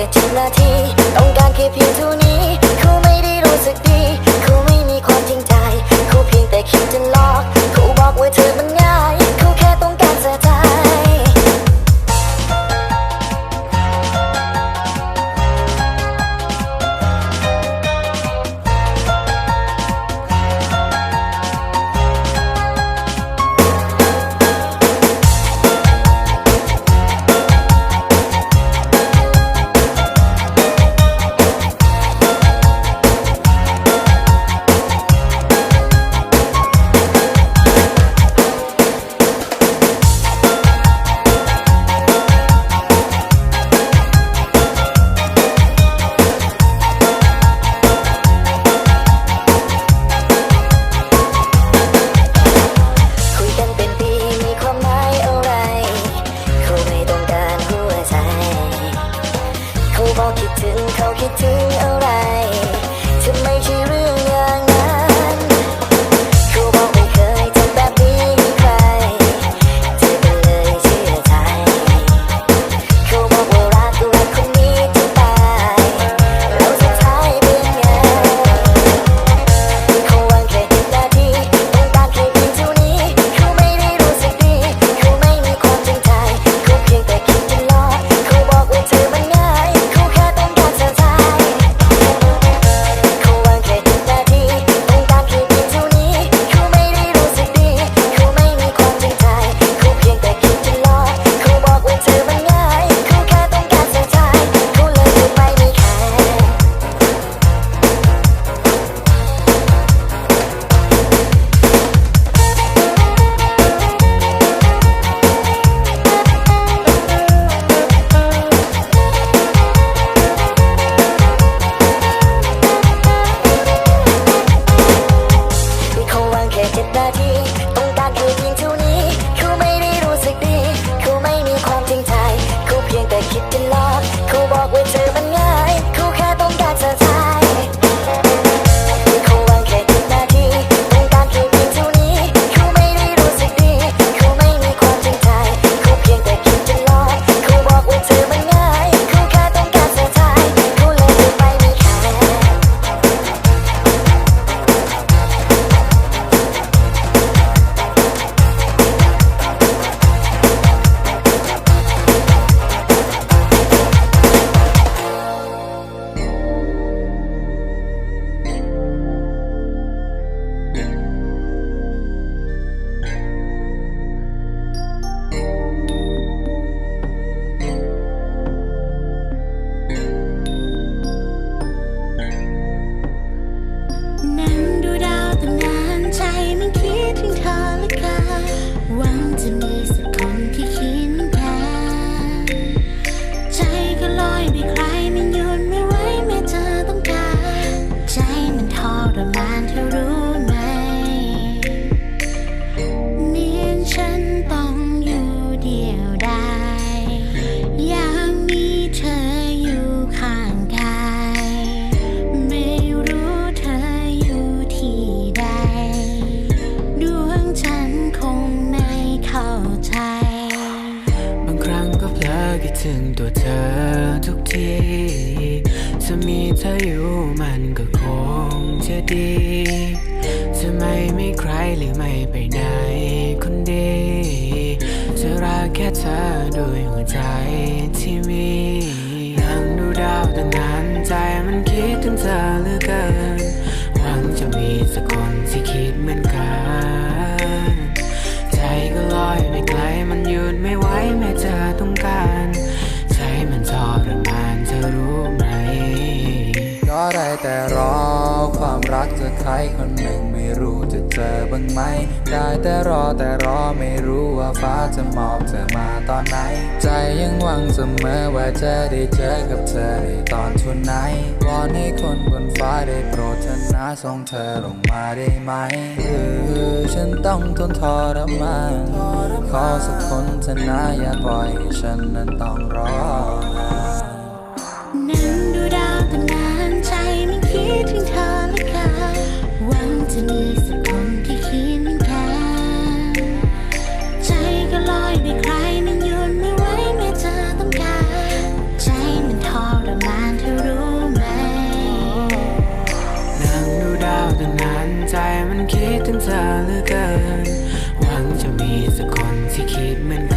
ค่ทีนาทีต้องการแค่เพียงเท่านี้เขาไม่ได้รู้สึกดีเขาไม่มีความจริงใจเขาเพียงแต่คิดจะหลอกเขาบอกว่าเธอมัน ถึงตัวเธอทุกทีจะมีเธออยู่มันก็คงจะดีจะไม่ไม่ใครหรือไม่ไปไหนคนดีจะรักแค่เธอด้วยหัวใจที่มียังดูดาวแตั้งานใจมันคิดถึงเธอเหลือเกินหวังจะมีสักคนที่คิดเหมือนกัน ใจก็ลอยไม่ไกลมันหยุดไม่ไหวแม้ แต่รอความรักจะใครคนหนึ่งไม่รู้จะเจอบ้างไหม ได้แต่รอแต่รอไม่รู้ว่าฟ้าจะมอบเธอมาตอนไหน ใจยังหวังเสมอว่าจะได้เจอกับเธอในตอนทุนไหนวอนให้คนบนฟ้าได้โปรดชนะส่งเธอลงมาได้ไหมคือฉันต้องทนทรมานขอสักคนชนะอย่าปล่อยฉันนั้นต้องรอ มีสักคนที่คิดเหมือนกันใจก็ลอยไปใครมันยุดไม่ไหวแม้เธอต้องการใจมันทรมานเธอรู้ไหมนั่งดูดาวนานใจมันคิดถึงเธอเหลือเกินหวังจะมีสักคนที่คิดเหมือน